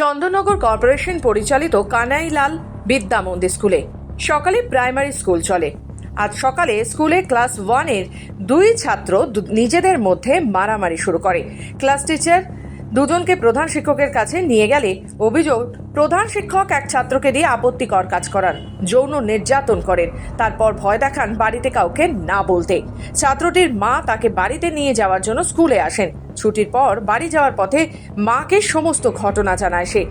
Chandannagar corporation পরিচালিত কানাইলাল বিদ্যা মন্দির স্কুলে। সকালে প্রাইমারি স্কুল চলে। আজ সকালে স্কুলে ক্লাস ওয়ানের দুই ছাত্র নিজেদের মধ্যে মারামারি শুরু করে। ক্লাস টিচার দুজনকে প্রধান শিক্ষকের কাছে নিয়ে গেলে অভিযোগ প্রধান শিক্ষক এক ছাত্রকে দিয়ে আপত্তিকর কাজ করান। যৌন নির্যাতন করেন। তারপর ভয় দেখান বাড়িতে কাউকে না বলতে। ছাত্রটির মা তাকে বাড়িতে নিয়ে যাওয়ার জন্য স্কুলে আসেন। ছুটির পর বাড়ি যাওয়ার পথে মাকে সমস্ত ঘটনা জানায় সে।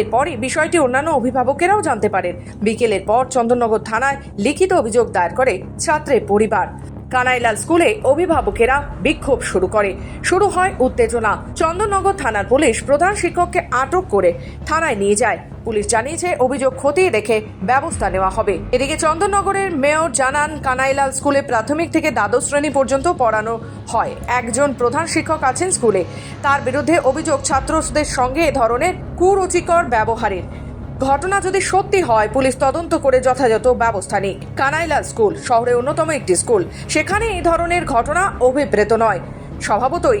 এরপরই বিষয়টি অন্যান্য অভিভাবকেরাও জানতে পারেন। বিকেলের পর চন্দননগর থানায় লিখিত অভিযোগ দায়ের করে ছাত্রের পরিবার। কানাইলাল স্কুলে অভিভাবকেরা বিক্ষোভ শুরু করে। শুরু হয় উত্তেজনা। চন্দননগর থানার পুলিশ প্রধান শিক্ষককে আটক করে থানায় নিয়ে যায়। পুলিশ জানিয়েছে, অভিযোগ খতিয়ে দেখে ব্যবস্থা নেওয়া হবে। এদিকে চন্দননগরের মেয়র জানান, কানাইলাল স্কুলে প্রাথমিক থেকে দ্বাদশ শ্রেণি পর্যন্ত পড়ানো হয়। একজন প্রধান শিক্ষক আছেন স্কুলে। তার বিরুদ্ধে অভিযোগ ছাত্রদের সঙ্গে এ ধরনের কুরুচিকর ব্যবহারের। ঘটনা যদি সত্যি হয়, পুলিশ তদন্ত করে যথাযথ ব্যবস্থা নিক। কানাইলাল স্কুল শহরের অন্যতম একটি স্কুল। সেখানে এই ধরনের ঘটনা অভিপ্রেত নয়। স্বভাবতই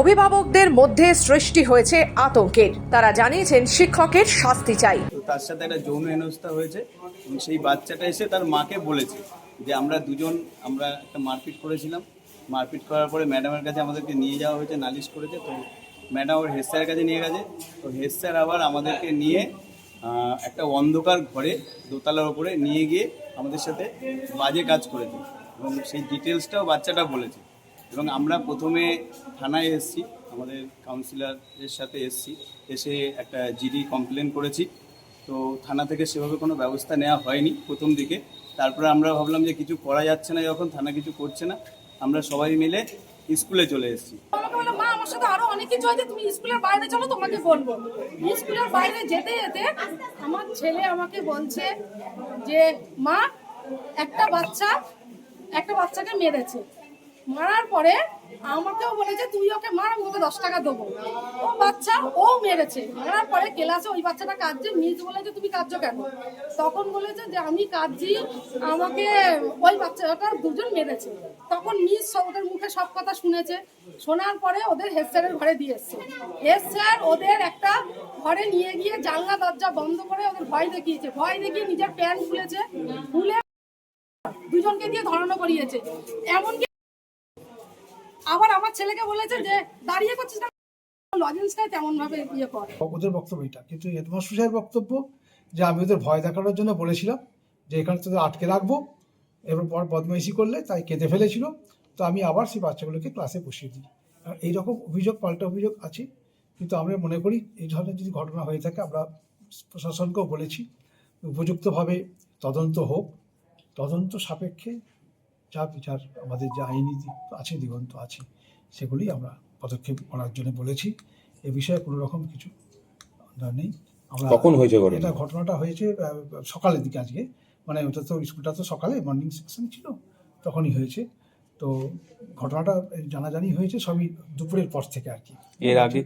অভিভাবকদের মধ্যে সৃষ্টি হয়েছে আতঙ্কের। তারা জানিয়েছেন, শিক্ষকের শাস্তি চাই। তার সাথে একটা যৌন হেনস্থা হয়েছে। সেই বাচ্চাটা এসে তার মাকে বলেছে যে, আমরা দুজন, আমরা একটা মারপিট করেছিলাম। মারপিট করার পরে ম্যাডামের কাছে আমাদেরকে নিয়ে যাওয়া হয়েছে, নালিশ করেছে। তো ম্যাডাম ওর হেড স্যারের কাছে নিয়ে গেছে। তো হেড স্যার আবার আমাদেরকে নিয়ে একটা অন্ধকার ঘরে দোতলার ওপরে নিয়ে গিয়ে আমাদের সাথে বাজে কাজ করেছে এবং সেই ডিটেলসটাও বাচ্চাটা বলেছে। এবং আমরা প্রথমে থানায় এসেছি, আমাদের কাউন্সিলরের সাথে এসেছি, এসে একটা জিডি কমপ্লেন করেছি। তো থানা থেকে সেভাবে কোনো ব্যবস্থা নেওয়া হয়নি প্রথম দিকে। তারপরে আমরা ভাবলাম যে কিছু করা যাচ্ছে না, যখন থানা কিছু করছে না, আমরা সবাই মিলে স্কুলে চলে এসেছি। বলল, মা, আমার সাথে আরও তুমি স্কুলের বাইরে চলো, তোমাকে বলব। স্কুলের বাইরে যেতে যেতে আমার ছেলে আমাকে বলছে যে, মা, একটা বাচ্চা, একটা বাচ্চাকে মেরেছে। মারার পরে আমাকেও বলেছে তুই ওকে মার, আমি তোকে দশ টাকা দেবো। ও বাচ্চা, ও মেরেছে। মারার পরে ক্লাসে ওই বাচ্চাটা কাঁদছে মিস বলেছে তুমি কাঁদছো কেন? তখন বলেছে যে আমি কাঁদছি, আমাকে ওই বাচ্চাটা দুজন মেরেছে। তখন মিস ওদের মুখে সব কথা শুনেছে। শোনার পরে ওদের হেড ঘরে দিয়ে এসছে। হেড স্যার ওদের একটা ঘরে নিয়ে গিয়ে জানলা, দরজা বন্ধ করে ওদের ভয় দেখিয়েছে। ভয় দেখিয়ে নিজের প্যান্ট খুলেছে, খুলে দুজনকে দিয়ে ধরানো করিয়েছে। এমনকি আবার আমার ছেলেকে বলেছে যে, দাঁড়িয়ে করছিস না। ইয়ে ওদের বক্তব্য কিন্তু বক্তব্য যে, আমি ওদের ভয় দেখানোর জন্য বলেছিলাম যে, এখানে তোদের আটকে রাখব। বদমাইশি করলে তাই কেঁদে ফেলেছিল। তো আমি আবার সেই বাচ্চাগুলোকে ক্লাসে বসিয়ে দিই। এইরকম অভিযোগ, পাল্টা অভিযোগ আছে। কিন্তু আমরা মনে করি এই ধরনের যদি ঘটনা হয়ে থাকে, আমরা প্রশাসনকেও বলেছি। উপযুক্তভাবে তদন্ত হোক। তদন্ত সাপেক্ষে যা বিচার আমাদের যে আইনি আছে দিগন্ত আছে সেগুলি আমরা পদক্ষেপ করার জন্য বলেছি। এ বিষয়ে কোনো রকম কিছু নেই। আমরা কখন হয়েছে এটা ঘটনাটা হয়েছে সকালের দিকে আজকে। মানে ওটা তো স্কুলটা তো সকালে মর্নিং সেকশন ছিল তখনই হয়েছে। তো ঘটনাটা জানাজানি হয়েছে সবই দুপুরের পর থেকে আর কি। এর আগে